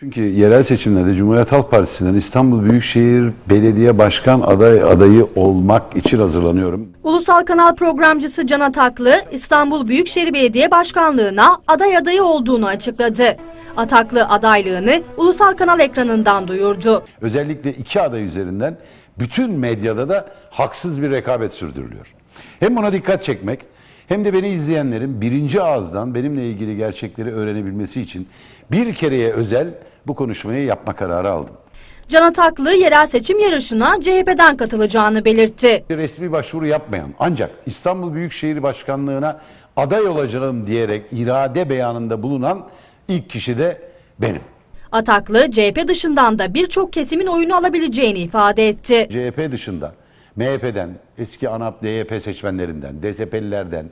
Çünkü yerel seçimlerde Cumhuriyet Halk Partisi'nden İstanbul Büyükşehir Belediye Başkan aday adayı olmak için hazırlanıyorum. Ulusal Kanal programcısı Can Ataklı, İstanbul Büyükşehir Belediye Başkanlığı'na aday adayı olduğunu açıkladı. Ataklı adaylığını Ulusal Kanal ekranından duyurdu. Özellikle iki aday üzerinden bütün medyada da haksız bir rekabet sürdürülüyor. Hem buna dikkat çekmek hem de beni izleyenlerin birinci ağızdan benimle ilgili gerçekleri öğrenebilmesi için bir kereye özel bu konuşmayı yapma kararı aldım. Can Ataklı yerel seçim yarışına CHP'den katılacağını belirtti. resmi başvuru yapmayan ancak İstanbul Büyükşehir Başkanlığı'na aday olacağım diyerek irade beyanında bulunan ilk kişi de benim. Ataklı, CHP dışından da birçok kesimin oyunu alabileceğini ifade etti. CHP dışında MHP'den, eski ANAP, DYP seçmenlerinden, DSP'lilerden,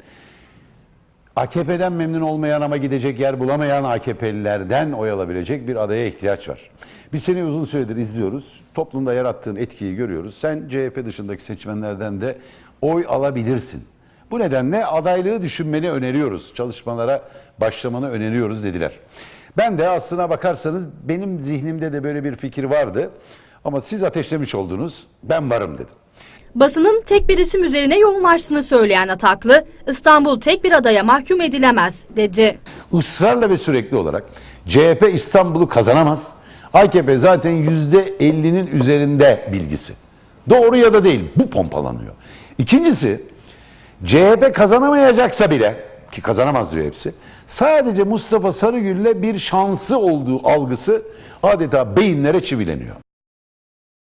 AKP'den memnun olmayan ama gidecek yer bulamayan AKP'lilerden oy alabilecek bir adaya ihtiyaç var. Biz seni uzun süredir izliyoruz. Toplumda yarattığın etkiyi görüyoruz. Sen CHP dışındaki seçmenlerden de oy alabilirsin. Bu nedenle adaylığı düşünmeni öneriyoruz. Çalışmalara başlamanı öneriyoruz dediler. Ben de aslına bakarsanız benim zihnimde de böyle bir fikir vardı. Ama siz ateşlemiş oldunuz. Ben varım dedim. Basının tek bir isim üzerine yoğunlaştığını söyleyen Ataklı, İstanbul tek bir adaya mahkum edilemez dedi. ısrarla ve sürekli olarak CHP İstanbul'u kazanamaz. AKP zaten yüzde 50'nin üzerinde bilgisi. Doğru ya da değil bu pompalanıyor. İkincisi CHP kazanamayacaksa bile ki kazanamaz diyor hepsi. Sadece Mustafa Sarıgül'le bir şansı olduğu algısı adeta beyinlere çivileniyor.